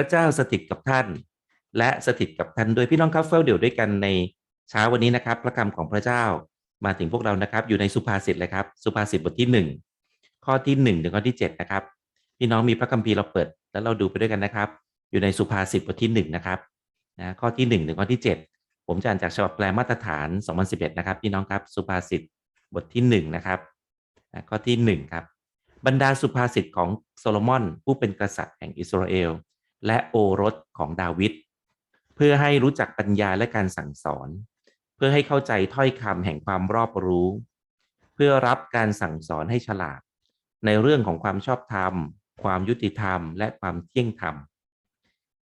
ระเจ้าสถิตกับท่าน และสถิตกับท่านด้วยพี่น้องครับเฝ้าเดี่ยวด้วยกันในเช้าวันนี้นะครับ พระคำของพระเจ้ามาถึงพวกเรานะครับ อยู่ในสุภาษิตเลยครับ สุภาษิตบทที่หนึ่งข้อที่หนึ่งถึงข้อที่เจ็ดนะครับ พี่น้องมีพระคัมภีร์เราเปิด แล้วเราดูไปด้วยกันนะครับ อยู่ในสุภาษิตบทที่หนึ่งนะครับนะข้อที่หนึ่งถึงข้อที่เจ็ดผมจะอ่านจากฉบับแปลมาตรฐาน 2011 นะครับ พี่น้องครับสุภาษิตบทที่หนึ่งนะครับนะข้อที่หนึ่งครับ บรรดาสุภาษิตของโซโลมอนผู้เป็นกษัตริย์แห่งอิสราเอล และโอรสของดาวิดเพื่อให้รู้จักปัญญาและการสั่งสอน เพื่อให้เข้าใจถ้อยคำแห่งความรอบรู้ เพื่อรับการสั่งสอนให้ฉลาด ในเรื่องของความชอบธรรม ความยุติธรรม และความเที่ยงธรรม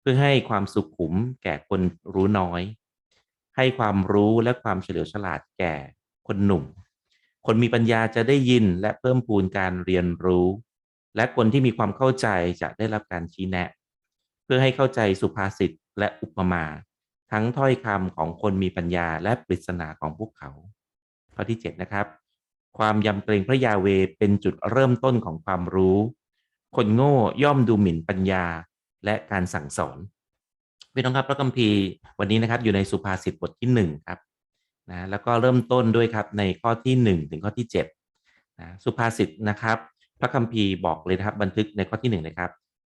เพื่อให้ความสุขุมแก่คนรู้น้อย ให้ความรู้และความเฉลียวฉลาดแก่คนหนุ่ม คนมีปัญญาจะได้ยินและเพิ่มพูนการเรียนรู้ และคนที่มีความเข้าใจจะได้รับการชี้แนะ พื่อให้เข้าใจสุภาษิตและอุปมา ทั้งถ้อยคำของคนมีปัญญาและปริศนาของพวกเขา ข้อที่ 7 นะครับ ความยำเกรงพระยาเวเป็นจุดเริ่มต้นของความรู้ คนโง่ย่อมดูหมิ่นปัญญาและการสั่งสอนพี่น้องครับพระคัมภีร์วันนี้นะครับอยู่ในสุภาษิตบทที่1ครับนะแล้วก็เริ่มต้นด้วยครับในข้อที่ 1 ถึงข้อที่7นะสุภาษิตนะครับ พระคัมภีร์บอกเลยนะครับบันทึกในข้อที่1นะครับ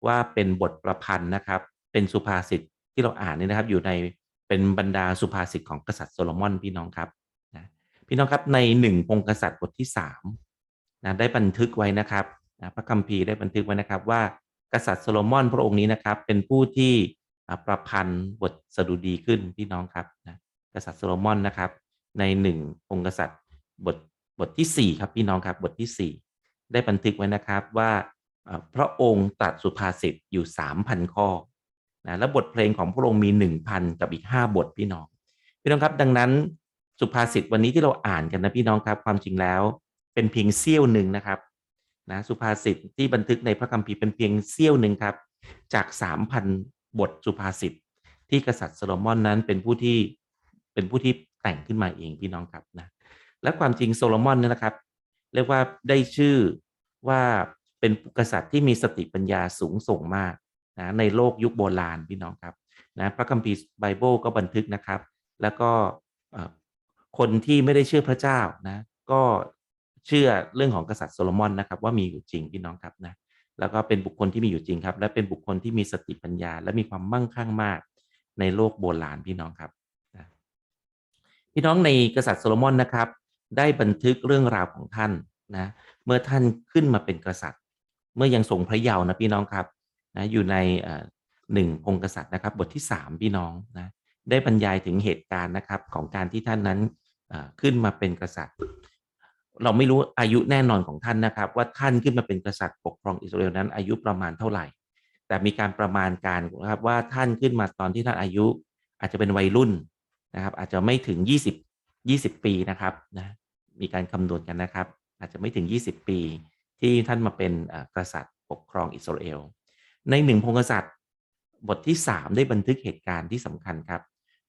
ว่าเป็นบทประพันธ์นะครับ เป็นสุภาษิตที่เราอ่านนี่นะครับ อยู่ในเป็นบรรดาสุภาษิตของกษัตริย์โซโลมอนพี่น้องครับนะพี่น้องครับในหนึ่งพงกษัตริย์บทที่3นะได้บันทึกไว้นะครับนะพระคัมภีร์ได้บันทึกไว้นะครับว่ากษัตริย์โซโลมอนพระองค์นี้นะครับ เป็นผู้ที่ประพันธ์บทสดุดีขึ้นพี่น้องครับนะกษัตริย์โซโลมอนนะครับ ในหนึ่งองค์กษัตริย์บทบทที่ 4 ครับพี่น้องครับบทที่ 4 ได้บันทึกไว้นะครับว่า พระองค์ตรัสสุภาษิตอยู่ 3,000 ข้อนะและบทเพลงของพระองค์มี 1,000 กับอีก 5 บทพี่น้อง พี่น้องครับดังนั้นสุภาษิตวันนี้ที่เราอ่านกันนะพี่น้องครับความจริงแล้ว เป็นเพียงเสี้ยวหนึ่งนะครับนะสุภาษิตที่บันทึกในพระคัมภีร์เป็นเพียงเสี้ยวหนึ่งครับ จาก 3,000 บทสุภาษิตที่กษัตริย์โซโลมอนนั้นเป็นผู้ที่เป็นผู้ที่แต่งขึ้นมาเองพี่น้องครับนะและความจริงโซโลมอนนี่นะครับ เรียกว่าได้ชื่อว่า เป็นกษัตริย์ที่มีสติปัญญาสูงส่งมากนะในโลกยุคโบราณพี่น้องครับนะพระคัมภีร์ไบเบิลก็บันทึกนะครับ แล้วก็คนที่ไม่ได้เชื่อพระเจ้านะก็เชื่อเรื่องของกษัตริย์โซโลมอนนะครับ ว่ามีอยู่จริงพี่น้องครับนะแล้วก็เป็นบุคคลที่มีอยู่จริงครับ และเป็นบุคคลที่มีสติปัญญา และมีความมั่งคั่งมากในโลกโบราณพี่น้องครับนะพี่น้องในกษัตริย์โซโลมอนนะครับ ได้บันทึกเรื่องราวของท่านนะเมื่อท่านขึ้นมาเป็นกษัตริย์ เมื่อยังทรงพระเยาว์นะพี่น้องครับนะอยู่ในหนึ่งองค์กษัตริย์นะครับ บทที่ 3 พี่น้องนะได้บรรยายถึงเหตุการณ์นะครับของการที่ท่านนั้นขึ้นมาเป็นกษัตริย์ เราไม่รู้อายุแน่นอนของท่านนะครับ ว่าท่านขึ้นมาเป็นกษัตริย์ปกครองอิสราเอลนั้น อายุประมาณเท่าไหร่ แต่มีการประมาณการนะครับว่าท่านขึ้นมาตอนที่ท่านอายุอาจจะเป็นวัยรุ่นนะครับ อาจจะไม่ถึง 20 20 ปีนะครับนะมีการคำนวณกันนะครับ อาจจะไม่ถึง 20 ปี ที่ท่านมาเป็นกษัตริย์ปกครองอิสราเอล ในหนึ่งพงศษัตริย์บทที่ 3 ได้บันทึกเหตุการณ์ที่สำคัญครับ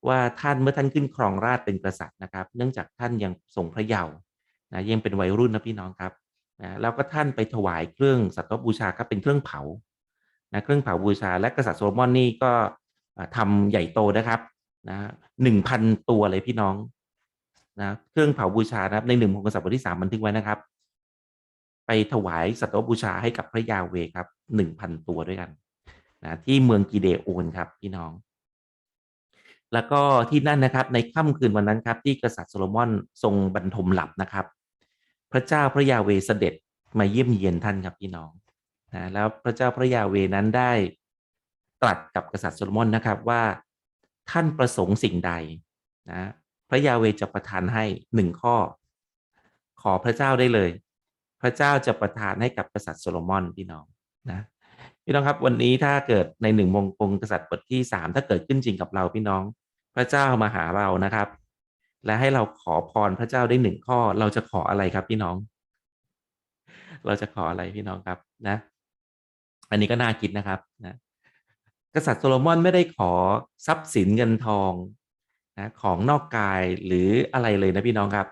ว่าท่านเมื่อท่านขึ้นครองราชเป็นกษัตริย์นะครับ เนื่องจากท่านยังทรงพระเยาว์นะยังเป็นวัยรุ่นนะพี่น้องครับนะแล้วก็ท่านไปถวายเครื่องสัตว์บูชาครับเป็นเครื่องเผานะเครื่องเผาบูชา และกษัตริย์โซโลมอนนี่ก็ทำใหญ่โตนะครับนะหนึ่งพันตัวเลยพี่น้องนะเครื่องเผาบูชานะครับในหนึ่งพงศษัตริย์บทที่สามบันทึกไว้นะครับ ไปถวายสัตว์บูชาให้กับพระยาเวครับหนึ่งพันตัวด้วยกันนะที่เมืองกิเดโอนครับพี่น้อง แล้วก็ที่นั่นนะครับในค่ำคืนวันนั้นครับ ที่กษัตริย์โซโลมอนทรงบรรทมหลับนะครับ พระเจ้าพระยาเวเสด็จมาเยี่ยมเยียนท่านครับพี่น้องนะแล้วพระเจ้าพระยาเวนั้นได้ตรัสกับกษัตริย์โซโลมอนนะครับว่าท่านประสงค์สิ่งใดนะพระยาเวจะประทานให้หนึ่งข้อ ขอพระเจ้าได้เลย พระเจ้าจะประทานให้กับกษัตริย์โซโลมอนพี่น้องนะพี่น้องครับวันนี้ถ้าเกิดในหนึ่งมงคลกษัตริย์บทที่สามถ้าเกิดขึ้นจริงกับเราพี่น้อง พระเจ้ามาหาเรานะครับ และให้เราขอพรพระเจ้าได้หนึ่งข้อเราจะขออะไรครับพี่น้อง เราจะขออะไรพี่น้องครับนะ อันนี้ก็น่าคิดนะครับนะกษัตริย์โซโลมอนไม่ได้ขอทรัพย์สินเงินทองนะของนอกกายหรืออะไรเลยนะพี่น้องครับ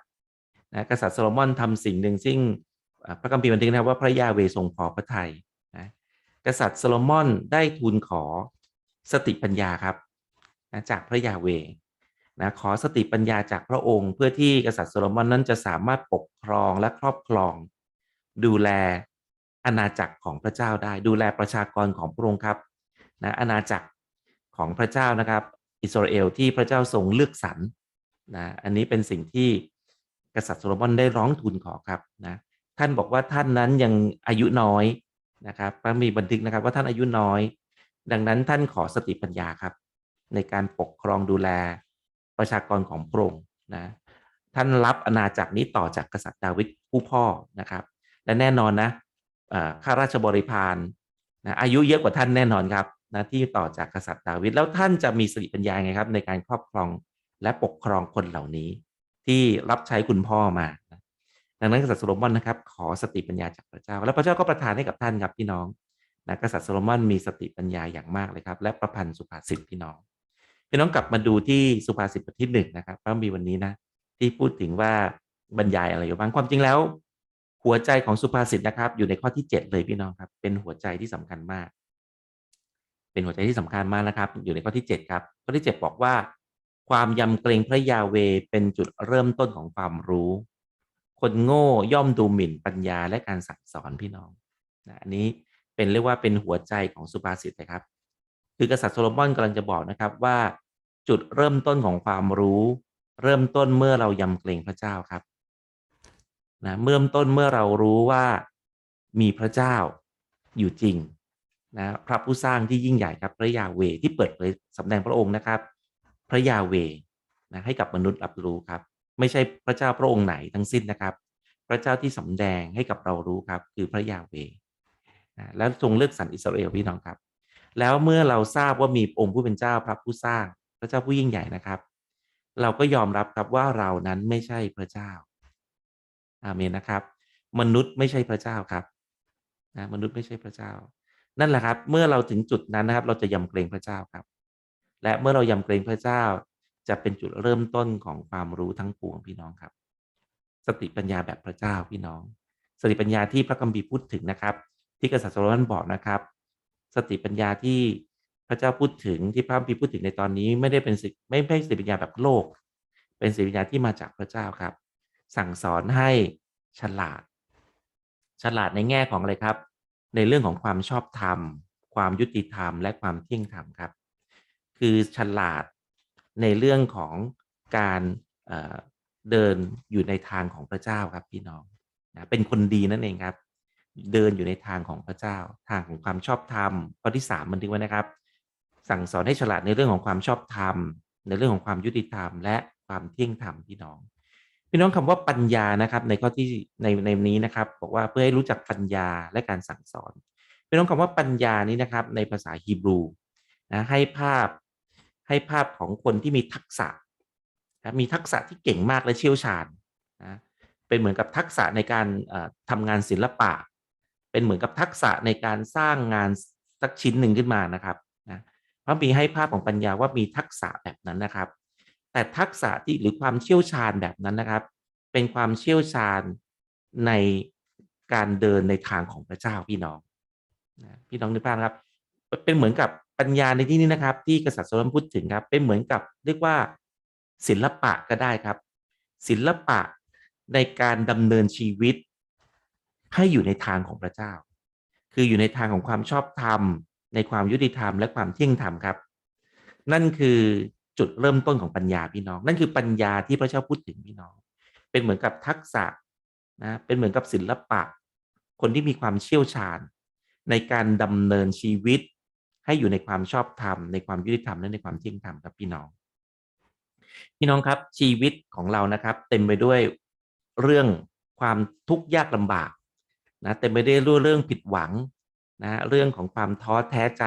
นะกษัตริย์โซโลมอนทำสิ่งหนึ่งซึ่ง พระคัมภีร์บันทึกนะครับว่าพระยาเวทรงพอพระทยัยนะกษัตริย์โซโลมอนได้ทูลขอสติปัญญาครับนะจากพระยาเวนะขอสติปัญญาจากพระองค์ เพื่อที่กษัตริย์โซโลมอนนั้นจะสามารถปกครองและครอบครอง ดูแลอาณาจักรของพระเจ้าได้ ดูแลประชากรของพระองค์ครับนะอาณาจักรของพระเจ้านะครับ อิสราเอลที่พระเจ้าทรงเลือกสรรนะอันนี้เป็นสิ่งที่กษัตริย์โซโลมอนได้ร้องทูลขอครับนะ ท่านบอกว่าท่านนั้นยังอายุน้อยนะครับพระมีบันทึกนะครับว่าท่านอายุน้อย ดังนั้นท่านขอสติปัญญาครับ ในการปกครองดูแลประชากรของพระองค์นะท่านรับอาณาจักรนี้ต่อจากกษัตริย์ดาวิดผู้พ่อนะครับ และแน่นอนนะข้าราชบริพารนะอายุเยอะกว่าท่านแน่นอนครับนะที่ต่อจากกษัตริย์ดาวิดแล้วท่านจะมีสติปัญญาไงครับ ในการครอบครองและปกครองคนเหล่านี้ ที่รับใช้คุณพ่อมา ดังนั้นกษัตริย์โซโลมอนนะครับขอสติปัญญาจากพระเจ้า แล้วพระเจ้าก็ประทานให้กับท่านครับพี่น้องนะกษัตริย์โซโลมอนมีสติปัญญาอย่างมากเลยครับ และประพันธ์สุภาษิตพี่น้อง พี่น้องกลับมาดูที่สุภาษิตบทที่หนึ่งนะครับพระมีวันนี้นะที่พูดถึงว่าบรรยายอะไรอยู่บ้างความจริงแล้ว หัวใจของสุภาษิตนะครับ อยู่ในข้อที่เจ็ดเลยพี่น้องครับ เป็นหัวใจที่สำคัญมาก เป็นหัวใจที่สำคัญมากนะครับ อยู่ในข้อที่เจ็ดครับข้อที่เจ็ดบอกว่า ความยำเกรงพระยาเวเป็นจุดเริ่มต้นของความรู้ คนโง่ย่อมดูหมิ่นปัญญาและการสั่งสอนพี่น้องนะอันนี้เป็นเรียกว่าเป็นหัวใจของสุภาษิตนะครับ คือกษัตริย์โซโลมอนกำลังจะบอกนะครับว่า จุดเริ่มต้นของความรู้ เริ่มต้นเมื่อเรายำเกรงพระเจ้าครับนะเมื่อต้นเมื่อเรารู้ว่ามีพระเจ้าอยู่จริงนะพระผู้สร้างที่ยิ่งใหญ่ครับพระยาเวที่เปิดเผยสำแดงพระองค์นะครับ พระยาเวนะให้กับมนุษย์รับรู้ครับ ไม่ใช่พระเจ้าพระองค์ไหนทั้งสิ้นนะครับ พระเจ้าที่สำแดงให้กับเรารู้ครับ คือพระยาเวแล้วทรงเลือกสรรอิสราเอลพี่น้องครับ แล้วเมื่อเราทราบว่ามีองค์ผู้เป็นเจ้าพระผู้สร้าง พระเจ้าผู้ยิ่งใหญ่นะครับ เราก็ยอมรับครับว่าเรานั้นไม่ใช่พระเจ้าอาเมนนะครับ มนุษย์ไม่ใช่พระเจ้าครับนะมนุษย์ไม่ใช่พระเจ้า นั่นแหละครับ เมื่อเราถึงจุดนั้นนะครับ เราจะยำเกรงพระเจ้าครับ และเมื่อเรายำเกรงพระเจ้า จะเป็นจุดเริ่มต้นของความรู้ทั้งปวงพี่น้องครับ สติปัญญาแบบพระเจ้าพี่น้อง สติปัญญาที่พระคัมภีร์พูดถึงนะครับ ที่กษัตริย์โซโลมอนบอกนะครับ สติปัญญาที่พระเจ้าพูดถึงที่พระคัมภีร์พูดถึงในตอนนี้ไม่ได้เป็นสิไม่ใช่สติปัญญาแบบโลก เป็นสติปัญญาที่มาจากพระเจ้าครับ สั่งสอนให้ฉลาด ฉลาดในแง่ของอะไรครับ ในเรื่องของความชอบธรรม ความยุติธรรม และความเที่ยงธรรมครับ คือฉลาด ในเรื่องของการเดินอยู่ในทางของพระเจ้าครับพี่น้องนะเป็นคนดีนั่นเองครับ เดินอยู่ในทางของพระเจ้า ทางของความชอบธรรมข้อที่สามมันถึงไว้นะครับ สั่งสอนให้ฉลาดในเรื่องของความชอบธรรม ในเรื่องของความยุติธรรม และความเที่ยงธรรมพี่น้อง พี่น้องคำว่าปัญญานะครับ ในข้อที่ในในนี้นะครับ บอกว่าเพื่อให้รู้จักปัญญาและการสั่งสอนพี่น้องคำว่าปัญญานี้นะครับ ในภาษาฮีบรูนะให้ภาพ ให้ภาพของคนที่มีทักษะนะมีทักษะที่เก่งมากและเชี่ยวชาญนะเป็นเหมือนกับทักษะในการทำงานศิลปะ เป็นเหมือนกับทักษะในการสร้างงานสักชิ้นหนึ่งขึ้นมานะครับนะพระมีให้ภาพของปัญญาว่ามีทักษะแบบนั้นนะครับ แต่ทักษะที่หรือความเชี่ยวชาญแบบนั้นนะครับ เป็นความเชี่ยวชาญในการเดินในทางของพระเจ้าพี่น้องนะพี่น้องนึกภาพครับ เป็นเหมือนกับ ปัญญาในที่นี้นะครับ ที่กษัตริย์โซโลมอนพูดถึงครับเป็นเหมือนกับเรียกว่าศิลปะก็ได้ครับ ศิลปะในการดำเนินชีวิต ให้อยู่ในทางของพระเจ้า คืออยู่ในทางของความชอบธรรม ในความยุติธรรมและความเที่ยงธรรมครับ นั่นคือจุดเริ่มต้นของปัญญาพี่น้อง นั่นคือปัญญาที่พระเจ้าพูดถึงพี่น้อง เป็นเหมือนกับทักษะนะเป็นเหมือนกับศิลปะ คนที่มีความเชี่ยวชาญ ในการดำเนินชีวิต ให้อยู่ในความชอบธรรมในความยุติธรรมและในความเที่ยงธรรมครับพี่น้อง พี่น้องครับชีวิตของเรานะครับ เต็มไปด้วยเรื่องความทุกข์ยากลำบากนะเต็มไปด้วยเรื่องผิดหวังนะเรื่องของความท้อแท้ใจ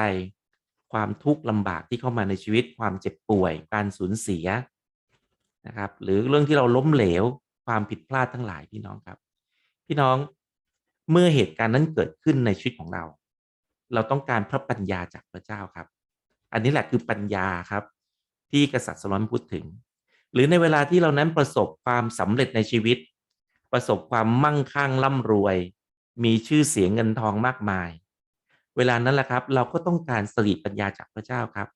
ความทุกข์ลำบากที่เข้ามาในชีวิต ความเจ็บป่วย การสูญเสียนะครับ หรือเรื่องที่เราล้มเหลว ความผิดพลาดทั้งหลายพี่น้องครับ พี่น้องเมื่อเหตุการณ์นั้นเกิดขึ้นในชีวิตของเรา เราต้องการพระปัญญาจากพระเจ้าครับ อันนี้แหละคือปัญญาครับ ที่กษัตริย์สโลมอนพูดถึง หรือในเวลาที่เรานั้นประสบความสำเร็จในชีวิต ประสบความมั่งคั่งร่ำรวย มีชื่อเสียงเงินทองมากมาย เวลานั้นแหละครับ เราก็ต้องการสติปัญญาจากพระเจ้าครับ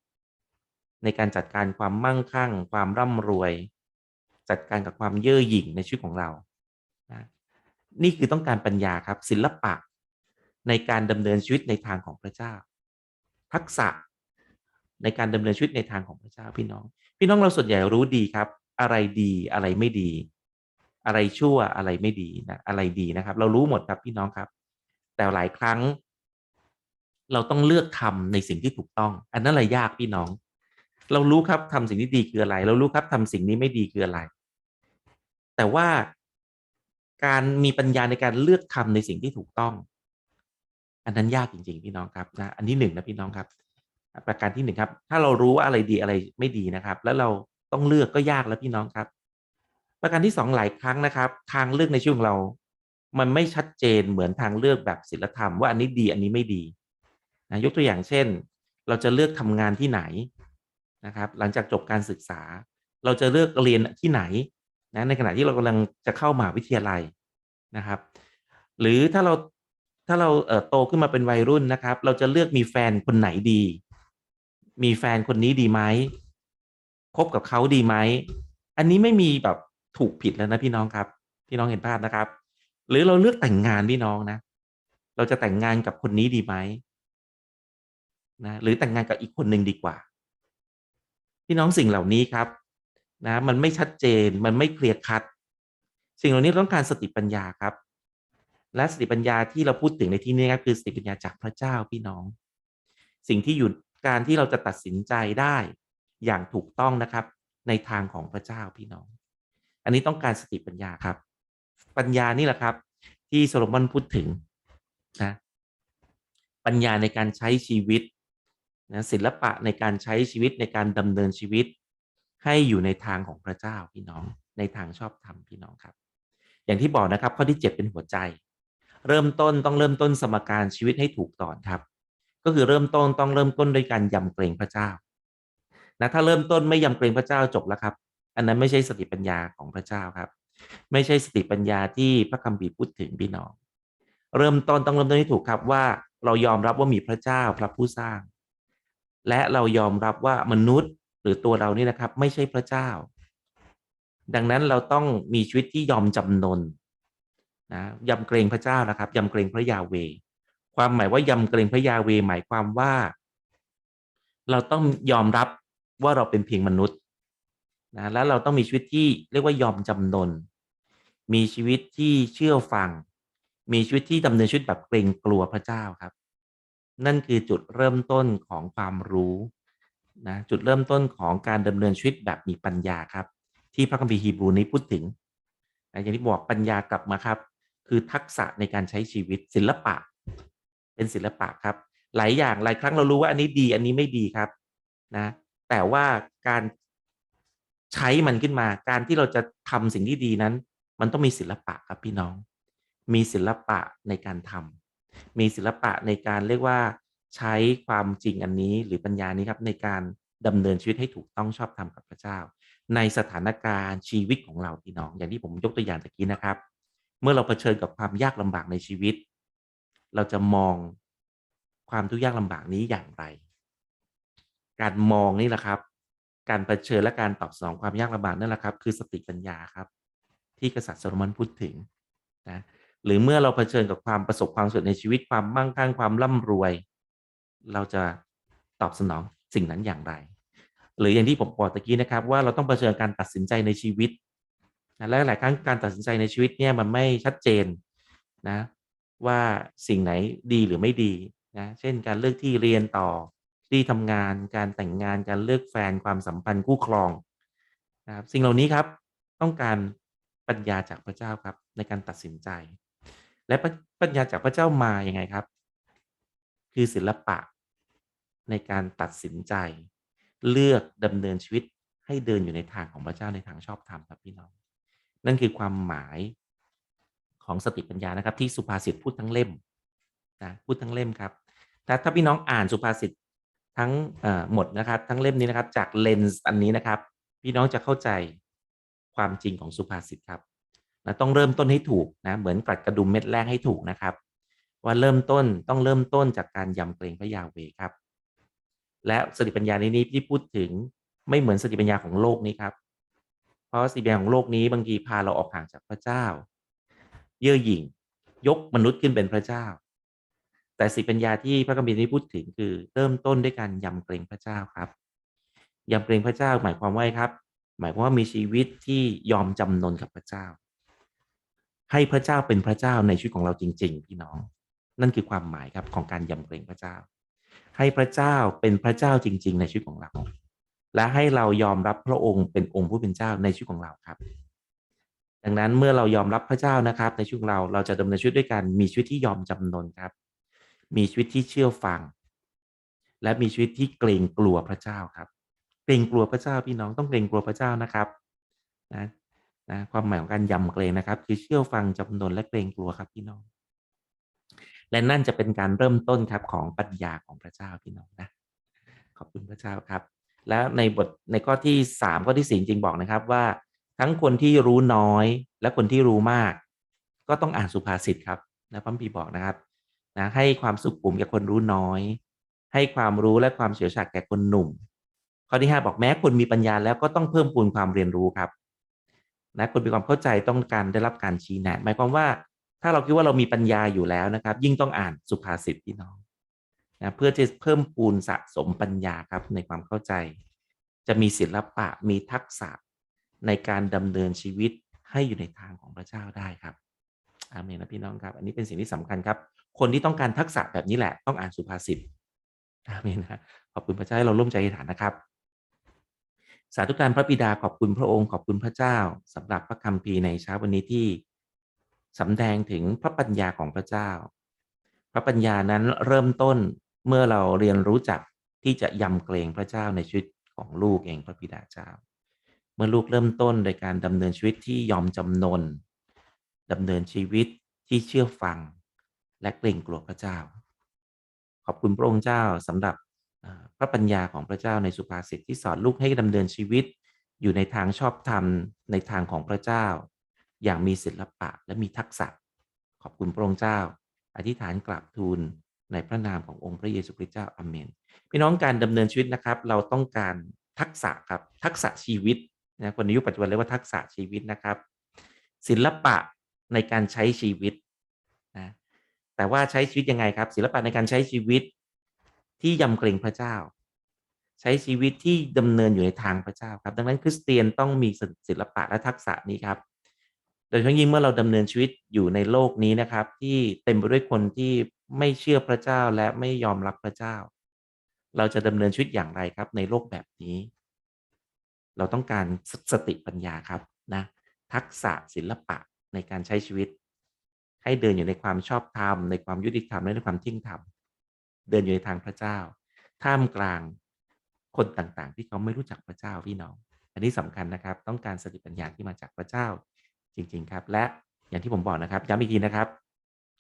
ในการจัดการความมั่งคั่ง ความร่ำรวย จัดการกับความเย่อหยิ่งในชีวิตของเรานะนี่คือต้องการปัญญาครับศิลปะ ในการดำเนินชีวิตในทางของพระเจ้า ทักษะในการดำเนินชีวิตในทางของพระเจ้าพี่น้อง พี่น้องเราส่วนใหญ่รู้ดีครับ อะไรดีอะไรไม่ดี อะไรชั่วอะไรไม่ดีนะอะไรดีนะครับ เรารู้หมดครับพี่น้องครับ แต่หลายครั้ง เราต้องเลือกทำในสิ่งที่ถูกต้อง อันนั้นแหละยากพี่น้อง เรารู้ครับทำสิ่งที่ดีคืออะไร เรารู้ครับทำสิ่งนี้ไม่ดีคืออะไร แต่ว่าการมีปัญญาในการเลือกทำในสิ่งที่ถูกต้อง อันนั้นยากจริง ๆ พี่น้องครับนะอันที่หนึ่งนะพี่น้องครับ ประการที่หนึ่งครับ ถ้าเรารู้ว่าอะไรดีอะไรไม่ดีนะครับ แล้วเราต้องเลือกก็ยากแล้วพี่น้องครับ ประการที่สองหลายครั้งนะครับทางเลือกในชีวิตของเรา มันไม่ชัดเจนเหมือนทางเลือกแบบศิลธรรมว่าอันนี้ดีอันนี้ไม่ดีนะยกตัวอย่างเช่น เราจะเลือกทำงานที่ไหนนะครับ หลังจากจบการศึกษา เราจะเลือกเรียนที่ไหนนะในขณะที่เรากำลังจะเข้ามหาวิทยาลัยนะครับ หรือถ้าเรา ถ้าเราเโตขึ้นมาเป็นวัยรุ่นนะครับ เราจะเลือกมีแฟนคนไหนดี มีแฟนคนนี้ดีไหมคบกับเขาดีไหม อันนี้ไม่มีแบบถูกผิดแล้วนะพี่น้องครับ พี่น้องเห็นภาพนะครับ หรือเราเลือกแต่งงานพี่น้องนะ เราจะแต่งงานกับคนนี้ดีไหมนะหรือแต่งงานกับอีกคนหนึ่งดีกว่า พี่น้องสิ่งเหล่านี้ครับนะมันไม่ชัดเจนมันไม่เคลียร์คัด สิ่งเหล่านี้ต้องการสติปัญญาครับ และสติปัญญาที่เราพูดถึงในที่นี้ครับคือสติปัญญาจากพระเจ้าพี่น้อง สิ่งที่อยู่การที่เราจะตัดสินใจได้อย่างถูกต้องนะครับ ในทางของพระเจ้าพี่น้อง อันนี้ต้องการสติปัญญาครับ ปัญญานี่แหละครับ ที่โซโลมอนพูดถึงนะปัญญาในการใช้ชีวิตนะศิลปะในการใช้ชีวิตในการดำเนินชีวิต ให้อยู่ในทางของพระเจ้าพี่น้อง ในทางชอบธรรมพี่น้องครับ อย่างที่บอกนะครับข้อที่เจ็ดเป็นหัวใจ เริ่มต้นต้องเริ่มต้นสมการชีวิตให้ถูกก่อนครับ ก็คือเริ่มต้นต้องเริ่มต้นด้วยการยำเกรงพระเจ้านะถ้าเริ่มต้นไม่ยำเกรงพระเจ้าจบแล้วครับ อันนั้นไม่ใช่สติปัญญาของพระเจ้าครับ ไม่ใช่สติปัญญาที่พระคัมภีร์พูดถึงพี่น้อง เริ่มต้นต้องเริ่มต้นให้ถูกครับว่าเรายอมรับว่ามีพระเจ้าพระผู้สร้าง และเรายอมรับว่ามนุษย์หรือตัวเรานี่นะครับ ไม่ใช่พระเจ้า ดังนั้นเราต้องมีชีวิตที่ยอมจำนน นะยำเกรงพระเจ้านะครับยำเกรงพระยาเว ความหมายว่ายำเกรงพระยาเวหมายความว่า เราต้องยอมรับว่าเราเป็นเพียงมนุษย์นะแล้วเราต้องมีชีวิตที่เรียกว่ายอมจำนน มีชีวิตที่เชื่อฟัง มีชีวิตที่ดำเนินชีวิตแบบเกรงกลัวพระเจ้าครับ นั่นคือจุดเริ่มต้นของความรู้นะจุดเริ่มต้นของการดำเนินชีวิตแบบมีปัญญาครับ ที่พระคัมภีร์ฮีบรูนี้พูดถึงนะอย่างที่บอกปัญญากลับมาครับ คือทักษะในการใช้ชีวิตศิลปะ เป็นศิลปะครับ หลายอย่างหลายครั้งเรารู้ว่าอันนี้ดีอันนี้ไม่ดีครับนะแต่ว่าการใช้มันขึ้นมา การที่เราจะทำสิ่งที่ดีนั้น มันต้องมีศิลปะครับพี่น้อง มีศิลปะในการทำมีศิลปะในการเรียกว่าใช้ความจริงอันนี้หรือปัญญานี้ครับในการดำเนินชีวิตให้ถูกต้องชอบธรรมกับพระเจ้า ในสถานการณ์ชีวิตของเราพี่น้อง อย่างที่ผมยกตัวอย่างตะกี้นะครับ เมื่อเราเผชิญกับความยากลำบากในชีวิต เราจะมองความทุกข์ยากลำบากนี้อย่างไร การมองนี่แหละครับ การเผชิญและการตอบสนองความยากลำบากนั่นแหละครับ คือสติปัญญาครับ ที่กษัตริย์โซโลมอนพูดถึงนะหรือเมื่อเราเผชิญกับความประสบความสำเร็จในชีวิตความมั่งคั่งความร่ำรวย เราจะตอบสนองสิ่งนั้นอย่างไร หรืออย่างที่ผมบอกตะกี้นะครับ ว่าเราต้องเผชิญการตัดสินใจในชีวิต นะและหลายครั้งการตัดสินใจในชีวิตเนี่ยมันไม่ชัดเจนนะว่าสิ่งไหนดีหรือไม่ดีนะเช่นการเลือกที่เรียนต่อที่ทำงานการแต่งงานการเลือกแฟนความสัมพันธ์คู่ครองนะครับสิ่งเหล่านี้ครับต้องการปัญญาจากพระเจ้าครับในการตัดสินใจ และปัญญาจากพระเจ้ามาอย่างไงครับ คือศิลปะในการตัดสินใจ เลือกดำเนินชีวิตให้เดินอยู่ในทางของพระเจ้าในทางชอบธรรมครับพี่น้อง นั่นคือความหมายของสติปัญญานะครับ ที่สุภาษิตพูดทั้งเล่มนะพูดทั้งเล่มครับแต่ถ้าพี่น้องอ่านสุภาษิตทั้งหมดนะครับ ทั้งเล่มนี้นะครับ จากเลนส์อันนี้นะครับ พี่น้องจะเข้าใจความจริงของสุภาษิตครับนะต้องเริ่มต้นให้ถูกนะเหมือนกัดกระดุมเม็ดแรกให้ถูกนะครับ ว่าเริ่มต้นต้องเริ่มต้นจากการยำเกรงพระยาเวครับ และสติปัญญาในนี้ที่พูดถึงไม่เหมือนสติปัญญาของโลกนี้ครับ เพราะสติปัญญาของโลกนี้บางทีพาเราออกห่างจากพระเจ้า เย่อหยิ่งยกมนุษย์ขึ้นเป็นพระเจ้า แต่สิปัญญาที่พระคัมภีร์นี้พูดถึงคือเริ่มต้นด้วยการยำเกรงพระเจ้าครับยำเกรงพระเจ้าหมายความว่าครับ หมายความว่ามีชีวิตที่ยอมจำนนกับพระเจ้า ให้พระเจ้าเป็นพระเจ้าในชีวิตของเราจริง ๆ พี่น้อง นั่นคือความหมายครับของการยำเกรงพระเจ้า ให้พระเจ้าเป็นพระเจ้าจริง ๆ ในชีวิตของเรา และให้เรายอมรับพระองค์เป็นองค์ผู้เป็นเจ้าในชีวิตของเราครับ ดังนั้นเมื่อเรายอมรับพระเจ้านะครับ ในชีวิตของเราเราจะดำเนินชีวิตด้วยการมีชีวิตที่ยอมจำนนครับ มีชีวิตที่เชื่อฟัง และมีชีวิตที่เกรงกลัวพระเจ้าครับ เกรงกลัวพระเจ้าพี่น้องต้องเกรงกลัวพระเจ้านะครับนะนะความหมายของการยำเกรงนะครับ คือเชื่อฟังจำนนและเกรงกลัวครับพี่น้อง และนั่นจะเป็นการเริ่มต้นครับของปัญญาของพระเจ้าพี่น้องนะขอบคุณพระเจ้าครับ แล้วในบทในข้อที่สามข้อที่สี่จริงบอกนะครับว่า ทั้งคนที่รู้น้อยและคนที่รู้มาก ก็ต้องอ่านสุภาษิตครับนะพระพีบอกนะครับนะให้ความสุขปุ่มแก่คนรู้น้อย ให้ความรู้และความเฉลียวฉลาดแก่คนหนุ่ม ข้อที่ห้าบอกแม้คนมีปัญญาแล้วก็ต้องเพิ่มพูนความเรียนรู้ครับนะคนมีความเข้าใจต้องการได้รับการชี้แนะ หมายความว่าถ้าเราคิดว่าเรามีปัญญาอยู่แล้วนะครับ ยิ่งต้องอ่านสุภาษิตพี่น้อง นะเพื่อจะเพิ่มพูนสะสมปัญญาครับในความเข้าใจ จะมีศิลปะมีทักษะในการดำเนินชีวิตให้อยู่ในทางของพระเจ้าได้ครับอาเมนนะพี่น้องครับ อันนี้เป็นสิ่งที่สำคัญครับ คนที่ต้องการทักษะแบบนี้แหละต้องอ่านสุภาษิตอาเมนนะขอบคุณพระเจ้าให้เราร่วมใจอธิษฐานนะครับ สาธุการพระบิดาขอบคุณพระองค์ขอบคุณพระเจ้าสำหรับพระคัมภีร์ในเช้าวันนี้ที่สำแดงถึงพระปัญญาของพระเจ้า พระปัญญานั้นเริ่มต้น เมื่อเราเรียนรู้จักที่จะยำเกรงพระเจ้าในชีวิตของลูกเองพระบิดาเจ้า เมื่อลูกเริ่มต้นโดยการดำเนินชีวิตที่ยอมจำนนดำเนินชีวิตที่เชื่อฟัง และเกรงกลัวพระเจ้า ขอบคุณพระองค์เจ้าสำหรับพระปัญญาของพระเจ้าในสุภาษิตที่สอนลูกให้ดำเนินชีวิต อยู่ในทางชอบธรรมในทางของพระเจ้า อย่างมีศิลปะและมีทักษะ ขอบคุณพระองค์เจ้า อธิษฐานกราบทูล ในพระนามขององค์พระเยซูคริสต์เจ้าอาเมนพี่น้องการดำเนินชีวิตนะครับ เราต้องการทักษะครับทักษะชีวิตนะคนในยุคปัจจุบันเรียกว่าทักษะชีวิตนะครับ ศิลปะในการใช้ชีวิตนะแต่ว่าใช้ชีวิตยังไงครับ ศิลปะในการใช้ชีวิตที่ยำเกรงพระเจ้า ใช้ชีวิตที่ดำเนินอยู่ในทางพระเจ้าครับ ดังนั้นคริสเตียนต้องมีศิลปะและทักษะนี้ครับโดยเฉพาะยิ่งเมื่อเราดำเนินชีวิตอยู่ในโลกนี้นะครับ ที่เต็มไปด้วยคนที่ ไม่เชื่อพระเจ้าและไม่ยอมรับพระเจ้า เราจะดำเนินชีวิตอย่างไรครับในโลกแบบนี้ เราต้องการสติปัญญาครับนะทักษะศิลปะในการใช้ชีวิต ให้เดินอยู่ในความชอบธรรม ในความยุติธรรมและในความเที่ยงธรรมเดินอยู่ในทางพระเจ้า ท่ามกลางคนต่างๆ ที่เขาไม่รู้จักพระเจ้าพี่น้อง อันนี้สำคัญนะครับ ต้องการสติปัญญาที่มาจากพระเจ้าจริง ๆ ครับ และอย่างที่ผมบอกนะครับย้ำอีกทีนะครับ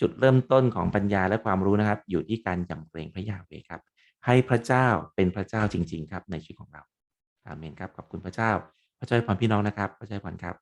จุดเริ่มต้นของปัญญาและความรู้นะครับ อยู่ที่การยำเกรงพระยาเวครับ ให้พระเจ้าเป็นพระเจ้าจริง ๆ ครับในชีวิตของเราอาเมนครับขอบคุณพระเจ้า พระเจ้าพรพี่น้องนะครับ พระเจ้าพรครับ